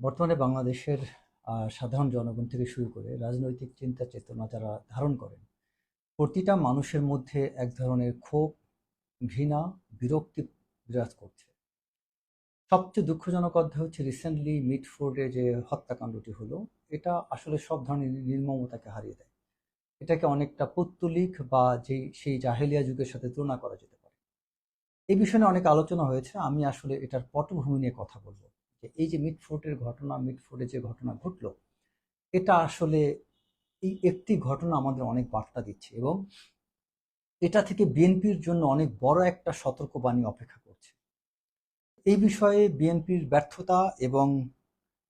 বর্তমানে বাংলাদেশের সাধারণ জনগণ থেকে শুরু করে রাজনৈতিক চিন্তা চেতনা যারা ধারণ করেন, প্রতিটা মানুষের মধ্যে এক ধরনের ক্ষোভ, ঘৃণা, বিরক্তি বিরাজ করছে। সবচেয়ে দুঃখজনক অধ্যায় হচ্ছে রিসেন্টলি মিটফোর্ডে যে হত্যাকাণ্ডটি হলো, এটা আসলে সব ধরনের নির্মমতাকে হারিয়ে দেয়। এটাকে অনেকটা পৌত্তলিক বা যেই সেই জাহেলিয়া যুগের সাথে তুলনা করা যেতে পারে। এই বিষয়ে অনেক আলোচনা হয়েছে, আমি আসলে এটার পটভূমি নিয়ে কথা বলব। যে এই যে মিটফোর্টের ঘটনা মিটফোর্টে যে ঘটনা ঘটলো, এটা আসলে এই একটি ঘটনা আমাদের অনেক বার্তা দিচ্ছে এবং এটা থেকে বিএনপির জন্য অনেক বড় একটা সতর্কবাণী অপেক্ষা করছে। এই বিষয়ে বিএনপির ব্যর্থতা এবং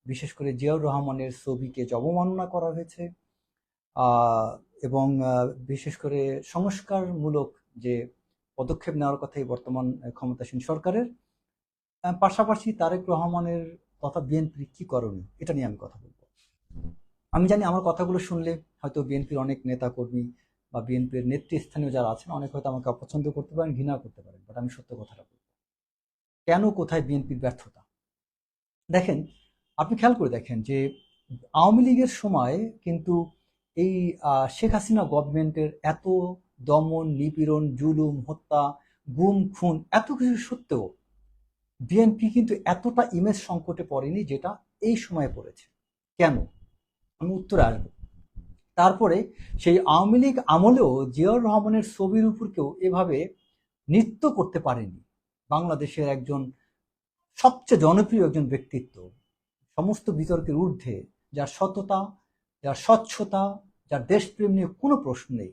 বিশেষ করে জিয়াউর রহমানের ছবিকে জবমাননা করা হয়েছে এবং বিশেষ করে সংস্কারমূলক যে পদক্ষেপ নেওয়ার কথাই বর্তমান ক্ষমতাসীন সরকারের পাশাপাশি তারেক রহমানের তথা বিএনপির কি করণীয়? এটা নিয়ে আমি কথা বলব। আমি জানি আমার কথাগুলো শুনলে হয়তো বিএনপির অনেক নেতা কর্মী বা বিএনপির নেতৃস্থানীয় যারা আছেন, অনেক হয়তো আমাকে অপছন্দ করতে পারেন, ঘৃণা করতে পারেন বাট আমি সত্য কথাটা বলব। কেন কোথায় বিএনপির ব্যর্থতা? দেখেন, আপনি খেয়াল করে দেখেন যে আওয়ামী লীগের সময় কিন্তু এই শেখ হাসিনা গভর্নমেন্টের এত দমন, নিপীড়ন, জুলুম, হত্যা, গুম, খুন, এত কিছু সত্ত্বেও বিএনপি কিন্তু এতটা ইমেজ সংকটে পড়েনি যেটা এই সময়ে পড়েছে। কেন? আমি উত্তরে আসব। তারপরে সেই আওয়ামী লীগ আমলেও জিয়াউর রহমানের ছবির উপর কেউ এভাবে নৃত্য করতে পারেনি। বাংলাদেশের একজন সবচেয়ে জনপ্রিয় একজন ব্যক্তিত্ব। সমস্ত বিতর্কের ঊর্ধ্বে যার সততা, যার স্বচ্ছতা, যার দেশপ্রেম নিয়ে কোনো প্রশ্ন নেই।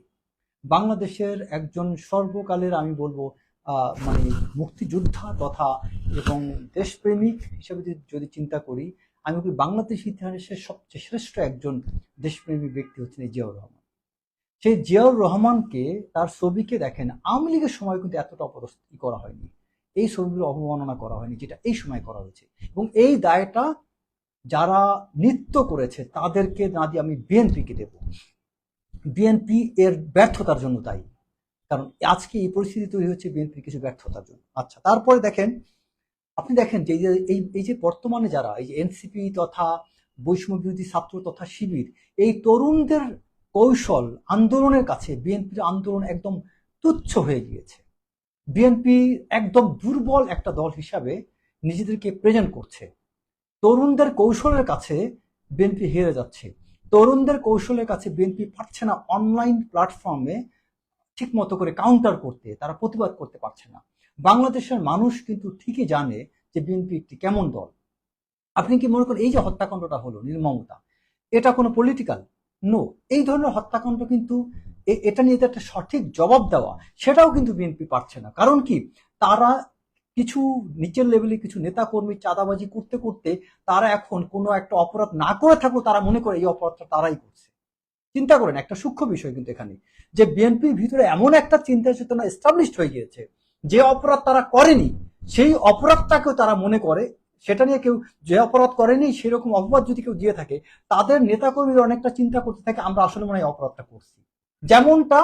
বাংলাদেশের একজন সর্বকালের, আমি বলব মানে মুক্তিযোদ্ধা তথা এবং দেশপ্রেমিক হিসেবে যদি- চিন্তা করি, আমি বলি বাংলাদেশ ইতিহাসের সবচেয়ে শ্রেষ্ঠ একজন দেশপ্রেমী ব্যক্তি হচ্ছেন এই জিয়াউর রহমান। সেই জিয়াউর রহমানকে তার ছবিকে দেখেন, আওয়ামী লীগের সময় কিন্তু এতটা অপদস্থি করা হয়নি। এই ছবিগুলো অবমাননা করা হয়নি, যেটা এই সময় করা হয়েছে। এবং এই দায়টা যারা নৃত্য করেছে, তাদেরকে না দিয়ে আমি বিএনপিকে দেব। বিএনপি এর ব্যর্থতার জন্য দায়ী। কারণ আজকে এই পরিস্থিতি তৈরি হচ্ছে বিএনপির কিছু ব্যর্থতার জন্য। আচ্ছা তারপরে দেখেন, আপনি দেখেন যে এই এই যে বর্তমানে যারা, এই যে এনসিপি তথা বৈষম্য বিরোধী ছাত্র তথা শিবির, এই তরুণদের কৌশল আন্দোলনের কাছে বিএনপির আন্দোলন একদম তুচ্ছ হয়ে গিয়েছে। বিএনপি একদম দুর্বল একটা দল হিসাবে নিজেদেরকে প্রেজেন্ট করছে। তরুণদের কৌশলের কাছে বিএনপি হেরে যাচ্ছে। তরুণদের কৌশলের কাছে বিএনপি পারছে না অনলাইন প্ল্যাটফর্মে ঠিক মতো করে কাউন্টার করতে, তারা প্রতিবাদ করতে পারছে না। বাংলাদেশের মানুষ কিন্তু ঠিকই জানে যে বিএনপি একটি কেমন দল। আপনি কি মনে করেন এই যে হত্যাকাণ্ডটা হলো, নির্মমতা, এটা কোনো পলিটিক্যাল নো এই ধরনের হত্যাকাণ্ড কিন্তু এটা নিয়ে একটা সঠিক জবাব দেওয়া, সেটাও কিন্তু বিএনপি পারছে না। কারণ কি? তারা কিছু নিচের লেভেলে কিছু নেতাকর্মী চাঁদাবাজি করতে করতে তারা এখন কোনো একটা অপরাধ না করে থাকলেও তারা মনে করে এই অপরাধটা তারাই করছে। চিন্তা করেন, একটা সূক্ষ্ম বিষয় কিন্তু এখানে, যে বিএনপির ভিতরে এমন একটা চিন্তা চেতনা এস্টাবলিশড হয়ে গিয়েছে, যে অপরাধ তারা করেনি, সেই অপরাধটাকেও তারা মনে করে, সেটা নিয়ে কেউ যে অপরাধ করেনি, সেরকম অপবাদ যদি কেউ দিয়ে থাকে, তাদের নেতাকর্মীরা অনেকটা চিন্তা করতে থাকে, আমরা আসলে মনে হয় অপরাধটা করছি। যেমনটা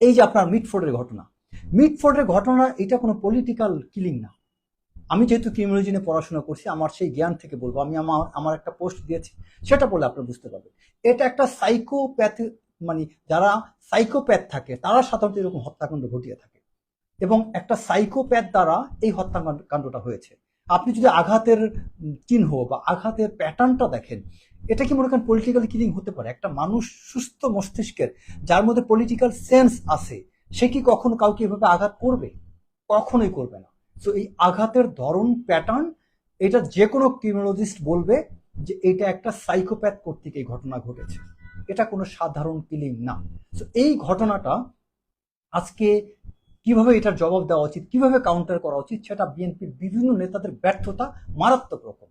এই যে আপনার মিটফোর্ডের ঘটনা মিটফোর্ডের ঘটনা, এটা কোনো পলিটিক্যাল কিলিং না। আমি যেহেতু ক্রিমিনোলজি নিয়ে পড়াশোনা করছি, আমার সেই জ্ঞান থেকে বলব, আমি আমার আমার একটা পোস্ট দিয়েছি, সেটা বলে আপনারা বুঝতে পারবেন। এটা একটা সাইকোপ্যাথ মানে যারা সাইকোপ্যাথ থাকে, তারা সাধারণত এরকম হত্যাকাণ্ড ঘটিয়ে থাকে। এবং একটা সাইকোপ্যাথ দ্বারা এই হত্যাকাণ্ডটা হয়েছে। আপনি যদি আঘাতের চিহ্ন বা আঘাতের প্যাটার্নটা দেখেন, এটা কি মনে করেন পলিটিক্যাল কিলিং হতে পারে? একটা মানুষ সুস্থ মস্তিষ্কের, যার মধ্যে পলিটিক্যাল সেন্স আছে, সে কি কখনো কাউকে এভাবে আঘাত করবে? কখনোই করবে না। তো এই আঘাতের ধরন প্যাটার্ন এটা যে কোনো ক্রিমিনোলজিস্ট বলবে যে এটা একটা সাইকোপ্যাথ কর্তৃক এই ঘটনা ঘটেছে। এটা কোনো সাধারণ কিলিং না। তো এই ঘটনাটা আজকে কীভাবে এটার জবাব দেওয়া উচিত, কীভাবে কাউন্টার করা উচিত, সেটা বিএনপির বিভিন্ন নেতাদের ব্যর্থতা মারাত্মক রকম।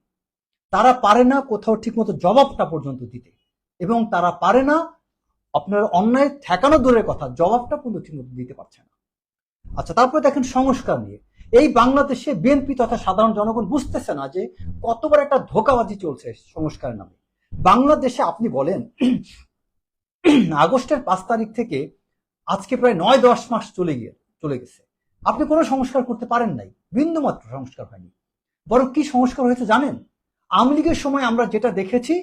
তারা পারে না কোথাও ঠিকমতো জবাবটা পর্যন্ত দিতে। এবং তারা পারে না আপনার অন্যায় ঠেকানো দূরের কথা, জবাবটা পর্যন্ত ঠিকমতো দিতে পারছে না। আচ্ছা তারপরে দেখেন সংস্কার নিয়ে। এই বাংলাদেশে বিএনপি তথা সাধারণ জনগণ বুঝতেছে না যে কতবার একটা ধোকাবাজি চলছে সংস্কার নামে। বাংলাদেশে আপনি বলেন, আগস্টের পাঁচ তারিখ থেকে আজকে প্রায় নয় দশ মাস চলে গিয়ে, চলে গেছে। আপনি কোনো সংস্কার করতে পারেন নাই, বিন্দুমাত্র সংস্কার হয়নি। বরং কি সংস্কার হয়েছে জানেন? আওয়ামী লীগের সময় আমরা যেটা দেখেছি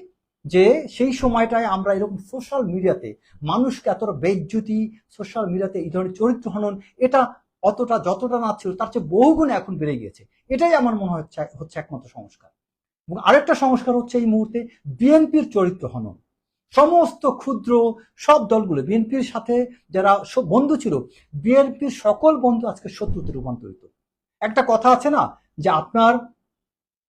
যে সেই সময়টায় আমরা এরকম সোশ্যাল মিডিয়াতে মানুষকে এতটা বেজ্জুতি সোশ্যাল মিডিয়াতে এই ধরনের চরিত্র হনন, এটা অতটা যতটা না ছিল, তার চেয়ে বহুগুণে এখন বেড়ে গিয়েছে। এটাই আমার মনে হচ্ছে হচ্ছে একমাত্র সংস্কার। এবং আরেকটা সংস্কার হচ্ছে এই মুহূর্তে বিএনপির চরিত্র হনন। সমস্ত ক্ষুদ্র সব দলগুলো, বিএনপির সাথে যারা বন্ধু ছিল, বিএনপির সকল বন্ধু আজকে শত্রুতে রূপান্তরিত। একটা কথা আছে না, যে আপনার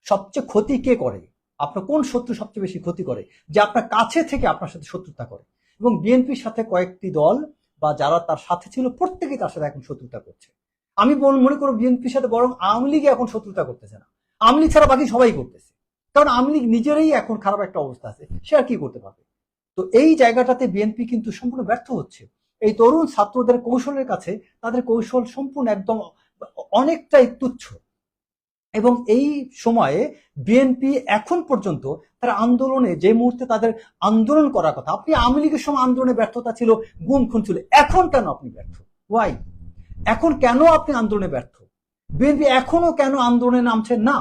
সবচেয়ে ক্ষতি কে করে? আপনার কোন শত্রু সবচেয়ে বেশি ক্ষতি করে? যে আপনার কাছে থেকে আপনার সাথে শত্রুতা করে। এবং বিএনপির সাথে কয়েকটি দল বা যারা তার সাথে ছিল প্রত্যেকেই তার সাথে এখন শত্রুতা করছে। আমি মনে করো বিএনপির সাথে বরং আওয়ামী লীগে এখন শত্রুতা করতেছে না। আওয়ামী লীগ ছাড়া বাকি সবাই করতেছে। কারণ আওয়ামী লীগ নিজেরই এখন খারাপ একটা অবস্থা আছে। সে আর কি করতে পারবে? তো এই জায়গাটাতে বিএনপি কিন্তু সম্পূর্ণ ব্যর্থ হচ্ছে। এই তরুণ ছাত্রদের কৌশলের কাছে তাদের কৌশল সম্পূর্ণ একদম অনেকটাই তুচ্ছ। এবং এই সময়ে বিএনপি এখন পর্যন্ত তারা আন্দোলনে যে মুহূর্তে তাদের আন্দোলন করার কথা, আপনি আওয়ামী লীগের সময় আন্দোলনে ব্যর্থতা ছিল, গুম খুন ছিল, এখন কেন আপনি ব্যর্থ? ওয়াই এখন কেন আপনি আন্দোলনে ব্যর্থ? বিএনপি এখনও কেন আন্দোলনে নামছে না?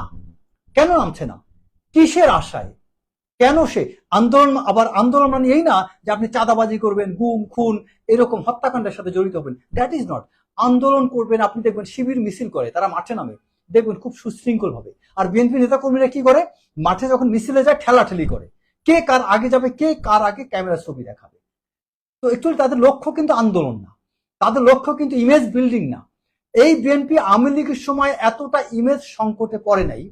কেন নামছে না? কিসের আশায়? কেন সে আন্দোলন, আবার আন্দোলন মানে এই না যে আপনি চাঁদাবাজি করবেন, গুম, খুন, এরকম হত্যাকাণ্ডের সাথে জড়িত হবেন। দ্যাট ইজ নট আন্দোলন করবেন, আপনি দেখবেন শিবির মিছিল করে, তারা মাঠে নামে। দেখবেন খুব সুশৃঙ্খল ভাবে। আর বিএনপি নেতা কর্মীরা কি করে? মাঠে যখন মিছিলে যায়, ঠেলাঠেলি করে। কে কার আগে যাবে, কে কার আগে ক্যামেরা ছবি দেখাবে। তো একচুয়ালি তাদের লক্ষ্য কিন্তু আন্দোলন না। তাদের লক্ষ্য কিন্তু ইমেজ বিল্ডিং না। এই বিএনপি আওয়ামী লীগের সময় এতটা ইমেজ সংকটে পড়ে নাই।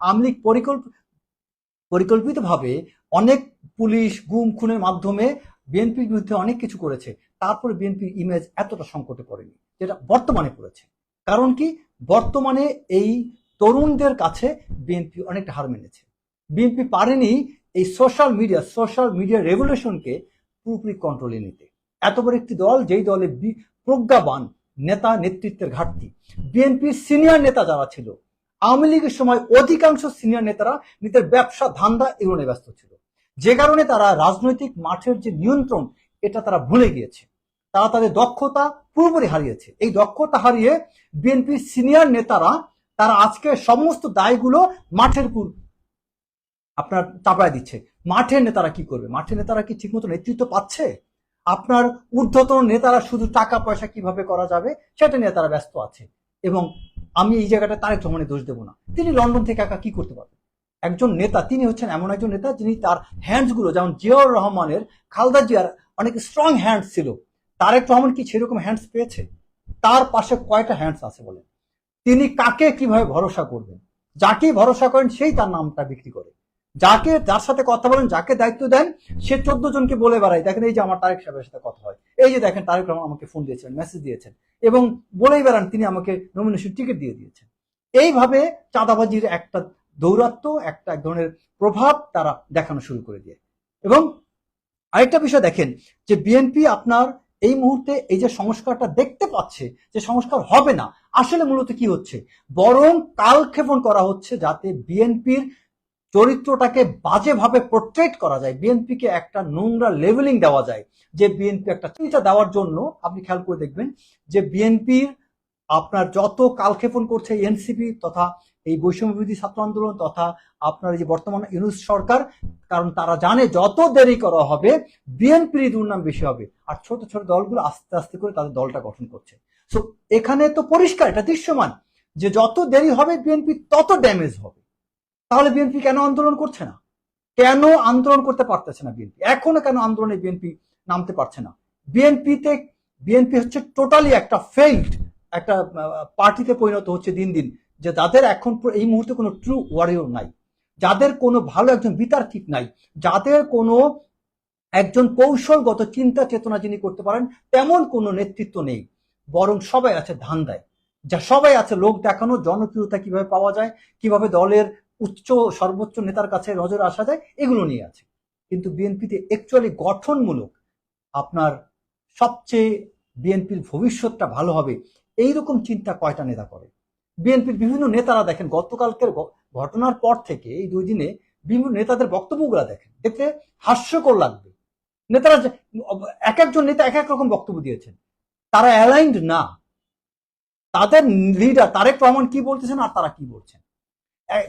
আওয়ামী লীগ পরিকল্প, পরিকল্পিতভাবে অনেক পুলিশ, গুম, খুনের মাধ্যমে বিএনপির বিরুদ্ধে অনেক কিছু করেছে। তারপরে বিএনপির ইমেজ এতটা সংকটে পড়েনি, যেটা বর্তমানে পড়েছে কারণ কি? বর্তমানে এই তরুণদের কাছে বিএনপি অনেকটা হার মেনেছে। বিএনপি পারেনি এই সোশ্যাল মিডিয়া সোশ্যাল মিডিয়া রেভলিউশনকে পুরোপুরি কন্ট্রোলে নিতে। এত বড় একটি দল, যেই দলে প্রজ্ঞাবান নেতা নেতৃত্বের ঘাটতি। বিএনপির সিনিয়র নেতা যারা ছিল, আওয়ামী লীগের সময় অধিকাংশ সিনিয়র নেতারা নিজেদের ব্যবসা, ধান্দা এগুলো ব্যস্ত ছিল। যে কারণে তারা রাজনৈতিক মাঠের যে নিয়ন্ত্রণ, এটা তারা ভুলে গিয়েছে। তারা তাদের দক্ষতা পুরোপুরি হারিয়েছে। এই দক্ষতা হারিয়ে বিএনপির সিনিয়র নেতারা, তারা আজকে সমস্ত দায়গুলো মাঠের উপর আপনার চাপায় দিচ্ছে। মাঠের নেতারা কি করবে? মাঠের নেতারা কি ঠিকমতো নেতৃত্ব পাচ্ছে? আপনার ঊর্ধ্বতন নেতারা শুধু টাকা পয়সা কীভাবে করা যাবে, সেটা নিয়ে তারা ব্যস্ত আছে। এবং আমি এই জায়গাটা তারেক রহমানের দোষ দেবো না। তিনি লন্ডন থেকে একা কি করতে পারবেন? একজন নেতা, তিনি হচ্ছেন এমন একজন নেতা, যিনি তার হ্যান্ডসগুলো, যেমন জিয়াউর রহমানের, খালদা জিয়ার অনেক স্ট্রং হ্যান্ডস ছিল। তারেক রহমান কি সেরকম হ্যান্ডস পেয়েছে? তার পাশে কয়টা হ্যান্ডস আছে বলেন? তিনি কাকে কীভাবে ভরসা করবেন? যাকে ভরসা করেন সেই তার নামটা বিক্রি করে। যাকে, যার সাথে কথা বলেন, যাকে দায়িত্ব দেন, সে চোদ্দ জনকে বলে বেড়ায়। দেখেন এই যে আমার তারেক সাহেবের সাথে কথা হয়। এই যে দেখেন তারেক রহমান আমাকে ফোন দিয়েছেন মেসেজ দিয়েছেন, এবং বলেই বেড়ান তিনি আমাকে নমিনেশন টিকিট দিয়ে দিয়েছেন। এইভাবে চাঁদাবাজির একটা দৌরাত্ম একটা এক ধরনের প্রভাব তারা দেখানো শুরু করে দিয়ে। এবং আরেকটা বিষয় দেখেন যে বিএনপি আপনার এই মুহূর্তে এই যে সংস্কারটা দেখতে পাচ্ছে যে সংস্কার হবে না, আসলে মূলত কি হচ্ছে? বরং কালক্ষেপণ করা হচ্ছে যাতে বিএনপির চরিত্রটাকে বাজেভাবে পোর্ট্রেট করা যায়, বিএনপিকে একটা নোংরা লেভেলিং দেওয়া যায়, যে বিএনপি একটা চিন্তা দেওয়ার জন্য, আপনি খেয়াল করে দেখবেন যে বিএনপির আপনার যত কালক্ষেপণ করছে এনসিপি তথা এই বৈষম্যবিধি ছাত্র আন্দোলন তথা আপনার যে বর্তমান ইউনুস সরকার, কারণ তারা জানে যত দেরি করা হবে বিএনপির দুর্নাম বেশি হবে। আর ছোট ছোট দলগুলো আস্তে আস্তে করে তাদের দলটা গঠন করছে। সো এখানে তো পরিষ্কার, এটা দৃশ্যমান যে যত দেরি হবে বিএনপি, তত ড্যামেজ হবে। তাহলে বিএনপি কেন আন্দোলন করছে না? কেন আন্দোলন করতে পারতেছে না বিএনপি? এখনও কেন আন্দোলনে বিএনপি নামতে পারছে না? বিএনপিতে, বিএনপি হচ্ছে টোটালি একটা ফেইল্ড একটা পার্টিতে পরিণত হচ্ছে দিন দিন। যে যাদের এখন এই মুহূর্তে কোনো ট্রু ওয়ারিয়র নাই, যাদের কোনো ভালো একজন বিতার্কিক নাই, যাদের কোনো একজন কৌশলগত চিন্তা চেতনা যিনি করতে পারেন, তেমন কোনো নেতৃত্ব নেই। বরং সবাই আছে ধান্দায়। যা সবাই আছে লোক দেখানো, জনপ্রিয়তা কীভাবে পাওয়া যায়, কীভাবে দলের উচ্চ, সর্বোচ্চ নেতার কাছে নজর আসা যায়, এগুলো নিয়ে আছে। কিন্তু বিএনপিতে অ্যাকচুয়ালি গঠনমূলক আপনার সবচেয়ে বিএনপির ভবিষ্যৎটা ভালো হবে, এইরকম চিন্তা কয়টা নেতা করে? বিএনপির বিভিন্ন নেতারা দেখেন, গতকালকের ঘটনার পর থেকে এই দুই দিনে বিভিন্ন নেতাদের বক্তব্যগুলো দেখেন। দেখতে হাস্যকর লাগবে। নেতারা এক একজন নেতা এক এক রকম বক্তব্য দিয়েছেন। তারা অ্যালাইন্ড না। তাদের লিডার তারেক রহমান কি বলতেছেন আর তারা কি বলছেন?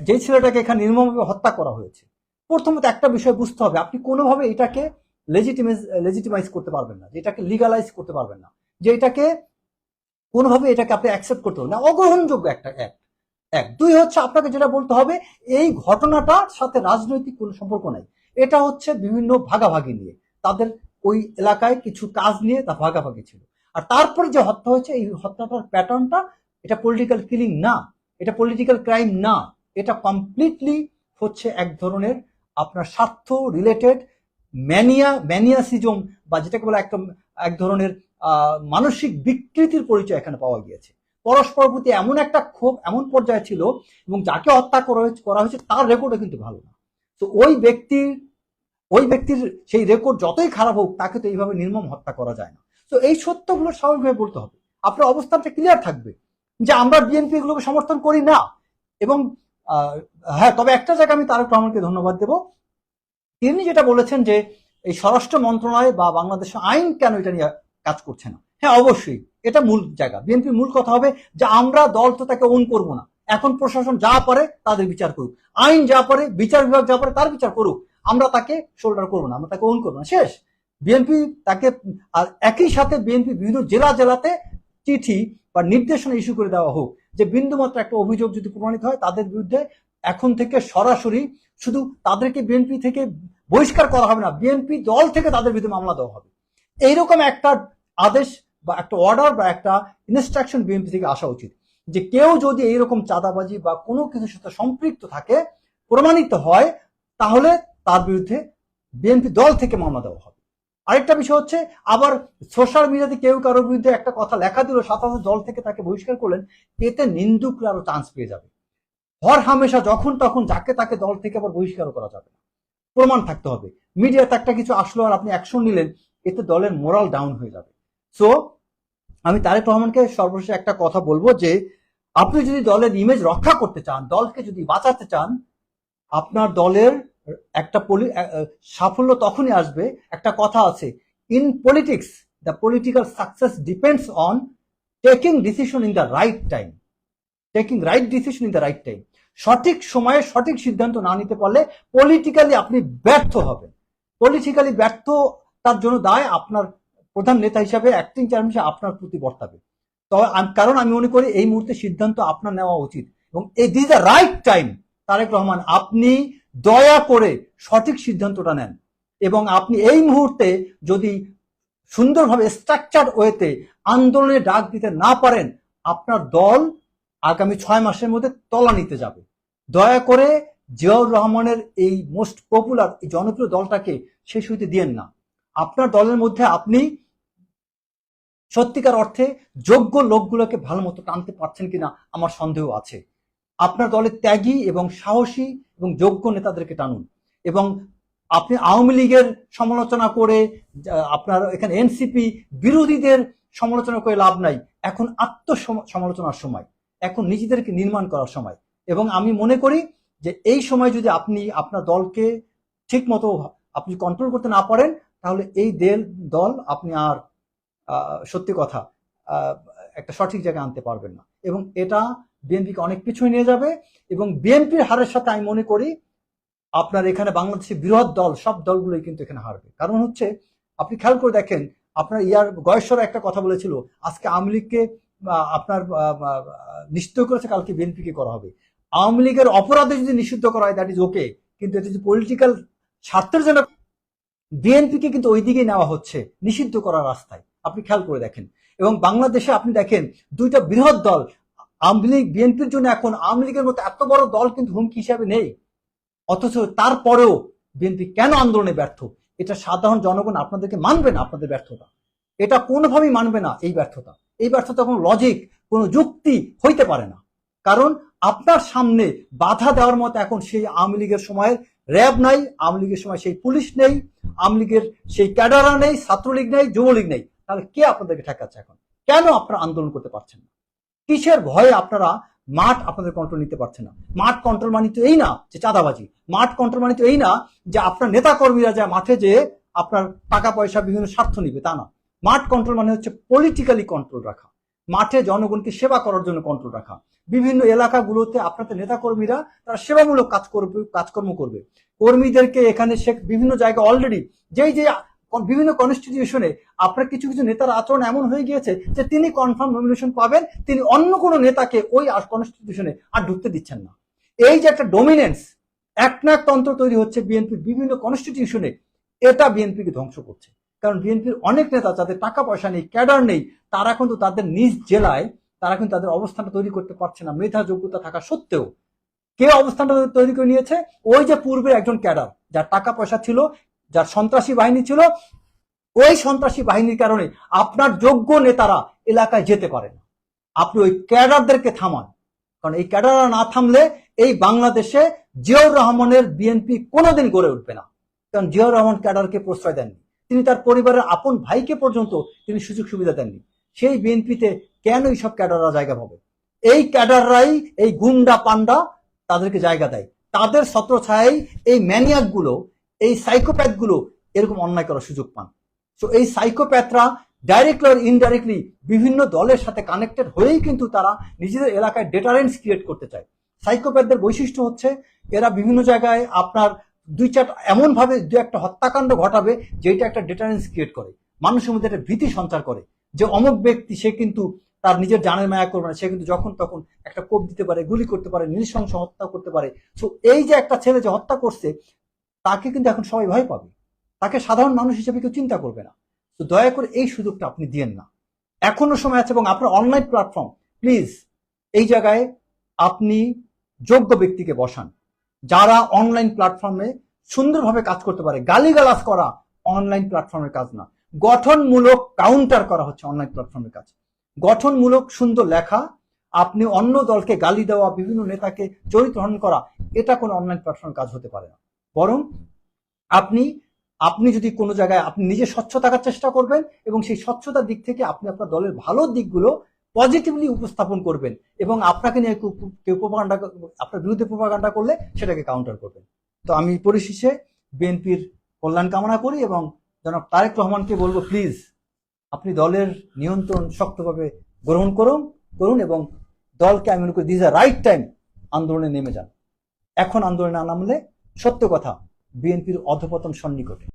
যে ছেলেটাকে এখানে নির্মমভাবে হত্যা করা হয়েছে, প্রথমত একটা বিষয় বুঝতে হবে, আপনি কোনোভাবে এটাকে লেজিটিমাইজ লেজিটিমাইজ করতে পারবেন না, যে এটাকে লিগালাইজ করতে পারবেন না, যে এটাকে কোনোভাবে এটাকে আপনি অ্যাকসেপ্ট করতে পারবেন না। অগ্রহণযোগ্য একটা এক এক। দুই হচ্ছে আপনাকে যেটা বলতে হবে, এই ঘটনাটার সাথে রাজনৈতিক কোনো সম্পর্ক নাই। এটা হচ্ছে বিভিন্ন ভাগাভাগি নিয়ে। তাদের ওই এলাকায় কিছু কাজ নিয়ে তা ভাগাভাগি ছিল। আর তারপরে যে হত্যা হয়েছে, এই হত্যাটার প্যাটার্নটা এটা পলিটিক্যাল কিলিং না। এটা পলিটিক্যাল ক্রাইম না। এটা কমপ্লিটলি হচ্ছে এক ধরনের আপনার স্বার্থ রিলেটেড ম্যানিয়া ম্যানিয়াসিজম বা যেটাকে বলে একটা এক ধরনের মানসিক বিকৃতির পরিচয় এখানে পাওয়া গিয়েছে। পরস্পর প্রতি এমন একটা ক্ষোভ এমন পর্যায়ে ছিল এবং যাকে হত্যা করা হয়েছে তার রেকর্ডও কিন্তু ভালো না। তো ওই ব্যক্তির ওই ব্যক্তির সেই রেকর্ড যতই খারাপ হোক, তাকে তো এইভাবে নির্মম হত্যা করা যায় না। তো এই সত্যগুলো স্বাভাবিকভাবে বলতে হবে। আপনার অবস্থানটা ক্লিয়ার থাকবে যে আমরা বিএনপি এগুলোকে সমর্থন করি না। এবং হ্যাঁ তবে একটা জায়গায় আমি তারেক রহমানকে ধন্যবাদ দেব। তিনি যেটা বলেছেন যে এই স্বরাষ্ট্র মন্ত্রণালয় বা বাংলাদেশের আইন কেন এটা নিয়ে কাজ করছে না। হ্যাঁ অবশ্যই, এটা মূল জায়গা। বিএনপির মূল কথা হবে যে আমরা দল তো তাকে ওন করব না। এখন প্রশাসন যা পারে তাদের বিচার করুক। আইন যা পারে, বিচার বিভাগ যা পারে তার বিচার করুক। আমরা তাকে শোল্ডার করব না, আমরা তাকে ওন করব না। শেষ। বিএনপি তাকে, আর একই সাথে বিএনপি বিভিন্ন জেলা জেলাতে চিঠি বা নির্দেশনা ইস্যু করে দেওয়া হোক যে বিন্দুমাত্র একটা অভিযোগ যদি প্রমাণিত হয় তাদের বিরুদ্ধে এখন থেকে সরাসরি শুধু তাদেরকে বিএনপি থেকে বহিষ্কার করা হবে না, বিএনপি দল থেকে তাদের বিরুদ্ধে মামলা দেওয়া হবে। এইরকম একটা আদেশ বা একটা অর্ডার বা একটা ইনস্ট্রাকশন বিএনপি থেকে আসা উচিত। যে কেউ যদি এইরকম চাঁদাবাজি বা কোনো কিছুর সাথে সম্পৃক্ত থাকে, প্রমাণিত হয়, তাহলে তার বিরুদ্ধে বিএনপি দল থেকে মামলা দেওয়া হবে। আরেকটা বিষয় হচ্ছে, আবার সোশ্যাল মিডিয়াতে কেউ কারোর বিরুদ্ধে একটা কথা লেখা দিল সাধারণত দল থেকে তাকে বহিষ্কার করলেন, এতে নিন্দুকরা আরও চান্স পেয়ে যাবে। হর হামেশা যখন তখন যাকে তাকে দল থেকে আবার বহিষ্কার করা যাবে প্রমাণ থাকতে হবে। মিডিয়াতে একটা কিছু আসলো আর আপনি অ্যাকশন নিলেন, এতে দলের মোরাল ডাউন হয়ে যাবে। সো আমি তারেক রহমানকে সর্বশেষ একটা কথা বলব যে, আপনি যদি দলের ইমেজ রক্ষা করতে চান, দলকে যদি বাঁচাতে চান, আপনার দলের একটা সাফল্য তখনই আসবে। একটা কথা আছে in politics the political success depends on taking decision in the right time taking right decision in the right time সঠিক সময়ে সঠিক সিদ্ধান্ত না নিতে পারলে পলিটিক্যালি আপনি ব্যর্থ হবেন। পলিটিক্যালি ব্যর্থ তার জন্য দায় আপনার প্রধান নেতা হিসাবে অ্যাক্টিং চেয়ারম্যান হিসেবে আপনার প্রতি বর্তাবে। তবে কারণ আমি মনে করি এই মুহূর্তে সিদ্ধান্ত আপনার নেওয়া উচিত। এবং এই this the right time Tarique Rahman, আপনি দয়া করে সঠিক সিদ্ধান্তটা নেন। এবং আপনি এই মুহূর্তে যদি সুন্দরভাবে স্ট্রাকচার ওয়েতে আন্দোলনে ডাক দিতে না পারেন, আপনার দল আগামী ছয় মাসের মধ্যে তলা নিতে যাবে। দয়া করে জিয়াউর রহমানের এই মোস্ট পপুলার এই জনপ্রিয় দলটাকে শেষ হইতে দিয়েন না। আপনার দলের মধ্যে আপনি সত্যিকার অর্থে যোগ্য লোকগুলোকে ভালো মতো টানতে পারছেন কিনা আমার সন্দেহ আছে। আপনার দলের ত্যাগী এবং সাহসী এবং যোগ্য নেতাদেরকে টানুন এবং আপনি আওয়ামী লীগের সমালোচনা করে আপনার এখানে এনসিপি বিরোধীদের সমালোচনা করে লাভ নাই। এখন আত্ম সমালোচনার সময়। এখন নিজেদেরকে নির্মাণ করার সময়। এবং আমি মনে করি যে এই সময় যদি আপনি আপনার দলকে ঠিক মতো আপনি কন্ট্রোল করতে না পারেন, তাহলে এই দেল, দল আপনি আর সত্যি কথা একটা সঠিক জায়গায় আনতে পারবেন না। এবং এটা বিএনপিকে অনেক পিছুয়ে নিয়ে যাবে এবং বিএনপির হারের সাথে আমি মনে করি আপনার এখানে বাংলাদেশের বৃহৎ দল সব দলগুলোই কিন্তু এখানে হারবে। কারণ হচ্ছে আপনি খেয়াল করে দেখেন আপনার ইয়ার গয়েশ্বর একটা কথা বলেছিল আজকে আওয়ামী লীগকে আপনার আহ, করেছে কালকে বিএনপিকে করা হবে। আওয়ামী লীগের অপরাধে যদি নিষিদ্ধ করা হয় দ্যাট ইজ ওকে কিন্তু এটা যদি পলিটিক্যাল স্বার্থের জন্য বিএনপিকে কিন্তু ওই দিকে নেওয়া হচ্ছে নিষিদ্ধ করার রাস্তায়। আপনি খেয়াল করে দেখেন। এবং বাংলাদেশে আপনি দেখেন দুইটা বৃহৎ দল, আওয়ামী লীগ, বিএনপির জন্য এখন আওয়ামী লীগের মতো এত বড় দল কিন্তু হুমকি হিসাবে নেই। অথচ তারপরেও বিএনপি কেন আন্দোলনে ব্যর্থ? এটা সাধারণ জনগণ আপনাদেরকে মানবে না, আপনাদের ব্যর্থতা। এটা কোনোভাবেই মানবে না এই ব্যর্থতা। এই ব্যর্থতা কোনো লজিক কোনো যুক্তি হইতে পারে না। কারণ আপনার সামনে বাধা দেওয়ার মতো এখন সেই আওয়ামী লীগের সময়ের র্যাব নাই, আওয়ামী লীগের সময় সেই পুলিশ নেই, আওয়ামী লীগের সেই ক্যাডারা নেই, ছাত্রলীগ নেই, যুবলীগ নেই। তাহলে কে আপনাদেরকে ঠেকাচ্ছে এখন? কেন আপনারা আন্দোলন করতে পারছেন না? কিসের ভয়ে আপনারা মাঠ আপনাদের কন্ট্রোল নিতে পারছেন না? মাঠ কন্ট্রোল মানে তো এই না যে চাঁদাবাজি। মাঠ কন্ট্রোল মানে তো এই না যে আপনার নেতা কর্মীরা যা মাঠে যে আপনার টাকা পয়সা বিভিন্ন স্বার্থ নিবে, তা না। মাঠ কন্ট্রোল মানে হচ্ছে পলিটিক্যালি কন্ট্রোল রাখা। মাঠে জনগণকে সেবা করার জন্য কন্ট্রোল রাখা। বিভিন্ন এলাকাগুলোতে আপনাদের নেতাকর্মীরা তারা সেবামূলক কাজ করবে, কাজকর্ম করবে। কর্মীদেরকে এখানে সে বিভিন্ন জায়গায় অলরেডি যেই যে বিভিন্ন কনস্টিটিউশনে আপনার কিছু কিছু নেতার আচরণ এমন হয়ে গিয়েছে যে তিনি কনফার্ম নমিনেশন পাবেন, তিনি অন্য কোনো নেতাকে ওই কনস্টিটিউশনে আর ঢুকতে দিচ্ছেন না। এই যে একটা ডোমিনেন্স একনাকতন্ত্র তৈরি হচ্ছে বিএনপির বিভিন্ন কনস্টিটিউশনে এটা বিএনপিকে ধ্বংস করছে। কারণ বিএনপির অনেক নেতা যাদের টাকা পয়সা নেই, ক্যাডার নেই, তারা কিন্তু তাদের নিজ জেলায়, তারা কিন্তু তাদের অবস্থানটা তৈরি করতে পারছে না মেধা যোগ্যতা থাকা সত্ত্বেও। কে অবস্থানটা তৈরি করে নিয়েছে? ওই যে পূর্বে একজন ক্যাডার, যার টাকা পয়সা ছিল যার সন্ত্রাসী বাহিনী ছিল, ওই সন্ত্রাসী বাহিনীর কারণে আপনার যোগ্য নেতারা এলাকায় যেতে পারে না। আপনি ওই ক্যাডারদেরকে থামান। কারণ এই ক্যাডাররা না থামলে এই বাংলাদেশে জিয়াউর রহমানের বিএনপি কোনোদিন গড়ে উঠবে না। কারণ জিয়াউর রহমান ক্যাডারকে প্রশ্রয় দেননি। তিনি তার পরিবারের আপন ভাইকে পর্যন্ত তিনি সুযোগ সুবিধা দেননি। সেই বিএনপিতে কেন এইসব ক্যাডাররা জায়গা পাবে? এই ক্যাডাররাই এই গুন্ডা পান্ডা তাদেরকে জায়গা দেয়। তাদের ছত্রছায়াই এই ম্যানিয়াকগুলো এই সাইকোপ্যাথগুলো এরকম অন্যায় করার সুযোগ পান। তো এই সাইকোপ্যাথরা ডাইরেক্টলি আর ইনডাইরেক্টলি বিভিন্ন দলের সাথে কানেক্টেড হয়েই কিন্তু তারা নিজেদের এলাকায় ডেটারেন্স ক্রিয়েট করতে চায়। সাইকোপ্যাথদের বৈশিষ্ট্য হচ্ছে, এরা বিভিন্ন জায়গায় আপনার দুই চার এমন ভাবে দু একটা হত্যাকাণ্ড ঘটাবে যেটা একটা ডেটারেন্স ক্রিয়েট করে। মানুষের মধ্যে একটা ভীতি সঞ্চার করে যে অমুক ব্যক্তি, সে কিন্তু তার নিজের জানের মায়া করবে না, সে কিন্তু যখন তখন একটা কোপ দিতে পারে, গুলি করতে পারে, নৃশংস হত্যা করতে পারে। তো এই যে একটা ছেলে যে হত্যা করছে তাকে কিন্তু এখন সবাই ভয় পাবে। তাকে সাধারণ মানুষ হিসেবে কেউ চিন্তা করবে না। তো দয়া করে এই সুযোগটা আপনি দিয়েন না। এখনও সময় আছে এবং আপনার অনলাইন প্ল্যাটফর্ম প্লিজ এই জায়গায় আপনি যোগ্য ব্যক্তিকে বসান। যারা অনলাইন প্ল্যাটফর্মে সুন্দরভাবে কাজ করতে পারে, গালিগালাজ করা অনলাইন প্ল্যাটফর্মের কাজ না। গঠনমূলক কাউন্টার করা হচ্ছে অনলাইন প্ল্যাটফর্মের কাজ। গঠনমূলক সুন্দর লেখা, আপনি অন্য দলকে গালি দেওয়া, বিভিন্ন নেতাকে চরিত্রহরণ করা, এটা কোনো অনলাইন প্ল্যাটফর্মের কাজ হতে পারে না। বরং আপনি আপনি যদি কোনো জায়গায়, আপনি নিজে স্বচ্ছ থাকার চেষ্টা করবেন এবং সেই স্বচ্ছতার দিক থেকে আপনি আপনার দলের ভালো দিকগুলো পজিটিভলি উপস্থাপন করবেন এবং আপনাকে নিয়ে কেউ প্রোপাগান্ডা, আপনার বিরুদ্ধে প্রোপাগান্ডা করলে সেটাকে কাউন্টার করবেন। তো আমি পরিশেষে বিএনপির কল্যাণ কামনা করি এবং জনাব তারেক রহমানকে বলব প্লিজ আপনি দলের নিয়ন্ত্রণ শক্তভাবে গ্রহণ করুন করুন এবং দলকে, আমি মনে করি দিস আ রাইট টাইম আন্দোলনে নেমে যান। এখন আন্দোলনে না নামলে সত্য কথা বিএনপির অধপতন সন্নিকটে।